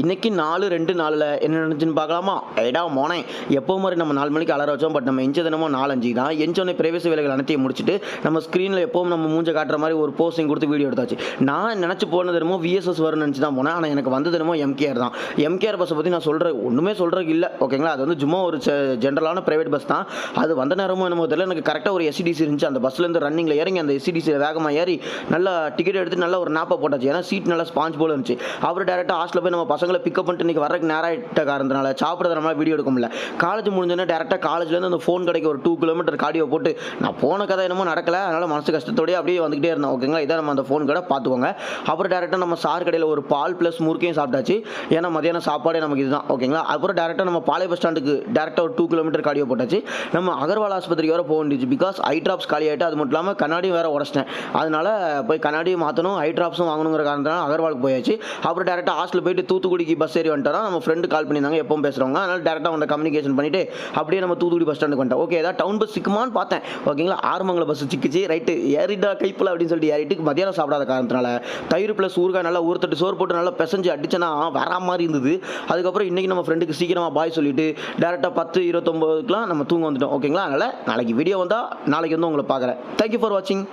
இன்னைக்கு நாலு ரெண்டு நாளில் என்ன நடந்துச்சுன்னு பார்க்கலாமா? ஏடா மோனே எப்போ மாதிரி நம்ம நாலு மணிக்கு அலர வச்சோம் பட் நம்ம எஞ்ச தினமும் நாலஞ்சு தான். எஞ்சோடனே பிரைவசி வேலைகள் அனைத்தையும் முடிச்சுட்டு நம்ம ஸ்க்ரீனில் எப்பவும் நம்ம மூஞ்ச காட்டுற மாதிரி ஒரு போஸ்டிங் கொடுத்து வீடியோ எடுத்தாச்சு. நான் நினச்சி போன தினமும் விஎஸ்எஸ் வரும்னு நினச்சி தான் போனேன். ஆனால் எனக்கு வந்த தினமும் எம்கேஆர் தான். எம்கேஆர் பஸ்ஸை பற்றி நான் சொல்கிறேன் ஒன்றுமே சொல்கிறதுக்கு இல்லை. ஓகேங்களா அது வந்து சும்மா ஒரு ஜென்ரலான ப்ரைவேட் பஸ் தான். அது வந்த நேரமும் என்னமோ தெரியல. எனக்கு கரெக்டாக ஒரு எஸ்சிடிசி இருந்துச்சு. அந்த பஸ்லேருந்து ரன்னிங்கில் இறங்கி அந்த எஸ்டிடிசியில் வேகமாக ஏறி நல்லா டிக்கெட் எடுத்து நல்லா ஒரு நாப்பை போட்டாச்சு. ஏன்னா சீட் நல்லா ஸ்பாஞ்ச் போல இருந்துச்சு. அப்புறம் டேரெக்டாக ஹாஸ்டலில் போய் நம்ம பசங்களை பிக்கப் பண்ணிட்டு இன்றைக்கி வரக்கு நேரம் ஆகிட்ட காரணத்தினால சாப்பிட்றது நம்மளால் வீடியோ எடுக்க முடியல காலேஜ் முடிஞ்சோடனே டேரெக்டாக காலேஜ்லேருந்து அந்த ஃபோன் கடைக்கு ஒரு டூ கிலோமீட்டர் காடியோ போட்டு நான் போன கதை என்னமோ நடக்கலை அதனால் மனசு கஷ்டத்தோடய அப்படியே வந்துகிட்டே இருந்தேன். ஓகேங்களா இதான் நம்ம அந்த ஃபோன் கடை பார்த்துக்கோங்க. அப்புறம் டேரெக்டாக நம்ம சார் கடையில் ஒரு பால் ப்ளஸ் முறுக்கையும் சாப்பிட்டாச்சு. ஏன்னா மதியானம் சாப்பாடே நமக்கு இதுதான். ஓகேங்களா அப்புறம் டேரெக்டாக நம்ம பாளைய பஸ் ஸ்டாண்டுக்கு டேரெக்டாக ஒரு டூ கிலோமீட்டர் காடியோ போட்டாச்சு. நம்ம அகர்வால் ஆஸ்பத்திரிக்கு வர போக வேண்டியது. பிகாஸ் ஐ ட்ராப்ஸ் காலி ஆகிட்டு அது மட்டும் இல்லாமல் கண்ணாடியும் வேறு உடச்சிட்டேன். அதனால் போய் கண்ணாடியும் மாற்றணும் ஐ ட்ராப்ஸும் வாங்கணுங்கிற காரணத்தினால அகர்வாலுக்கு போயாச்சு. அப்புறம் டேரெக்டாக ஹாஸ்டல் போயிட்டு தூத்துக்குடிக்கு பஸ் ஏறி வந்துட்டோம் நம்ம ஃப்ரெண்டு கால் பண்ணியிருந்தாங்க எப்பவும் பேசுகிறவங்க அதனால டேரெக்டாக அவங்க கம்யூனிகேஷன் பண்ணிட்டு அப்படியே நம்ம தூத்துக்குடி பஸ் ஸ்டாண்டுக்கு வந்துட்டோம். ஓகே ஏதாவது டவுன் பஸ் சிக்குமான்னு பார்த்தேன். ஓகேங்களா ஆறுமங்கல பஸ் சிக்கிச்சு. ரைட்டு ஏறிட்டா கைப்பில் அப்படின்னு சொல்லிட்டு ஏறிட்டு மதியானம் சாப்பிடாத காரணத்தினால தயிர் ப்ளஸ் ஊறுகாய் நல்லா ஊறுத்தட்டு சோறு போட்டு நல்லா பிசைஞ்சு அடிச்சனா வரா மாதிரி இருந்தது. அதுக்கப்புறம் இன்றைக்கி நம்ம ஃப்ரெண்டுக்கு சீக்கிரமாக பாய் சொல்லிட்டு டேரெக்டாக பத்து இருபத்தொம்போதுக்குலாம் நம்ம தூங்க வந்துட்டோம். ஓகேங்களா அதனால் நாளைக்கு வீடியோ வந்தால் நாளைக்கு வந்து உங்களை பார்க்குறேன். தேங்க்யூ ஃபார் வாட்சிங்